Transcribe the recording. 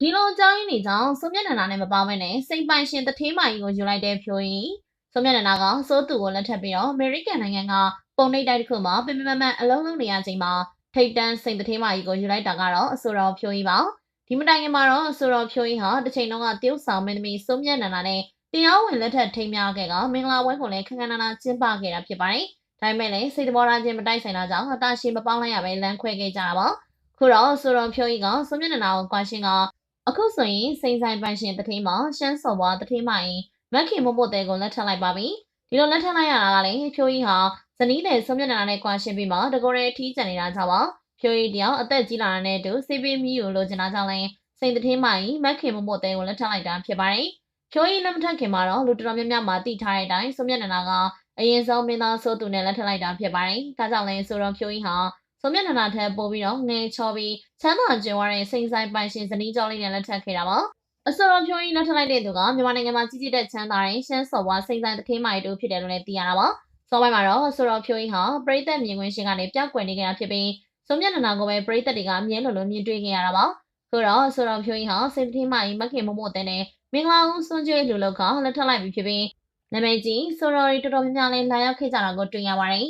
ဒီလိုအကြောင်းရင်းတွေကြောင့်စုံမျက်နှာနာနဲ့မပေါင်းမဲနဲ့စိတ်ပိုင်ရှင်တထေးမာကြီးကိုယူလိုက်တဲ့ဖြိုးရင်စုံမျက်နှာနာကစိုးသူကိုလက်ထပ်ပြီးတော့အမေရိကန်နိုင်ငံကပုံနှိပ်တိုက်တစ်ခုမှာပင်ပန်းပန်းအလုံးလုံးနေရချိန်မှာထိတ်တန်းစိတ်တထေးမာကြီးကိုယူလိုက်တာကတော့အဆိုတော်ဖြိုးကြီးပါဒီမတိုင်ခင်မှာတော့အဆိုတော်ဖြိုးကြီးဟာတစ်ချိန်လုံးကတရုတ်ဆောင်မင်းသမီးစုံမျက်နှာနာနဲ့တရားဝင်လက်ထပ်ထိမ်းများခဲ့ကမင်္ဂလာပွဲကိုလည်းခန်းခန်းနာနာကျင်းပခဲ့တာဖြစ်ပါတယ်ဒါပေမဲ့လည်းစိတ်တော်ရာချင်းမတိုက်ဆိုင်တာကြောင့်အတာရှိမပေါင်းလိုက်ရပဲလမ်းခွဲခဲ့ကြတာပါခုတော့ဆိုတော်ဖြိုးကြီးကစုံမျက်နှာနာကိုကွာရှင်းက အခုဆိုရင်စိန်ဆိုင်ပန်ရှင်တထေးမှာရှမ်းစော်ဘွားတထေးမရင်မက်ခင်မမို့တဲကိုလက်ထပ်လိုက်ပါပြီဒီလိုလက်ထပ်လိုက်ရတာကလည်းဖြိုးကြီးဟာဇနီးနဲ့ဆုံးမျက်နှာနဲ့ကွာရှင်းပြီးမှတကောရဲထီးကျန်နေတာကြောင့်ပါဖြိုးကြီးတယောက်အသက်ကြီးလာတဲ့နဲ့အတူစေးပေးမီကိုလိုချင်တာကြောင့်လည်းစိန်တထေးမရင်မက်ခင်မမို့တဲကိုလက်ထပ်လိုက်တာဖြစ်ပါတယ်ဖြိုးကြီးလက်မထပ်ခင်မှာတော့လူတော်များများမှာတည်ထားတဲ့အတိုင်းဆုံးမျက်နှာကအရင်ဆုံးမင်းသားဆိုသူနဲ့လက်ထပ်လိုက်တာဖြစ်ပါတယ်ဒါကြောင့်လည်းဆိုတော့ဖြိုးကြီးဟာ ဆုံးမျက်နှာနာထက်ပိုပြီးတော့ငယ်ချောပြီးချမ်းသာကြွယ်ဝတဲ့စိန်ဆိုင်ပိုင်ရှင်ဇနီးကျော်လေးနဲ့လက်ထပ်ခဲ့တာပါအစောတော်ဖြိုးကြီးလက်ထပ်လိုက်တဲ့သူကမြန်မာနိုင်ငံမှာကြီးကြီးတဲ့ချမ်းသာတဲ့ရှမ်းစော်ဘွားစိန်ဆိုင်တခေးမာရီတို့ဖြစ်တယ်လို့လည်းသိရတာပါစောပိုင်းမှာတော့အစောတော်ဖြိုးကြီးဟာပရိသတ်မြင်ကွင်းရှင်ကနေပြောက်ကွယ်နေကြတာဖြစ်ပြီးဆုံးမျက်နှာနာကိုပဲပရိသတ်တွေကအမြဲလိုလိုမြင်တွေ့ခဲ့ရတာပါဆိုတော့အစောတော်ဖြိုးကြီးဟာစိန်တခေးမာရီမခင်မမို့တဲ့နဲ့မင်္ဂလာဦးစွန်ကျွေးလူလောက်ကလက်ထပ်လိုက်ပြီဖြစ်ပြီးနာမည်ကြီးစောတော်ရီတော်တော်များများလေးလာရောက်ခဲ့ကြတာကိုတွေ့ရပါတယ်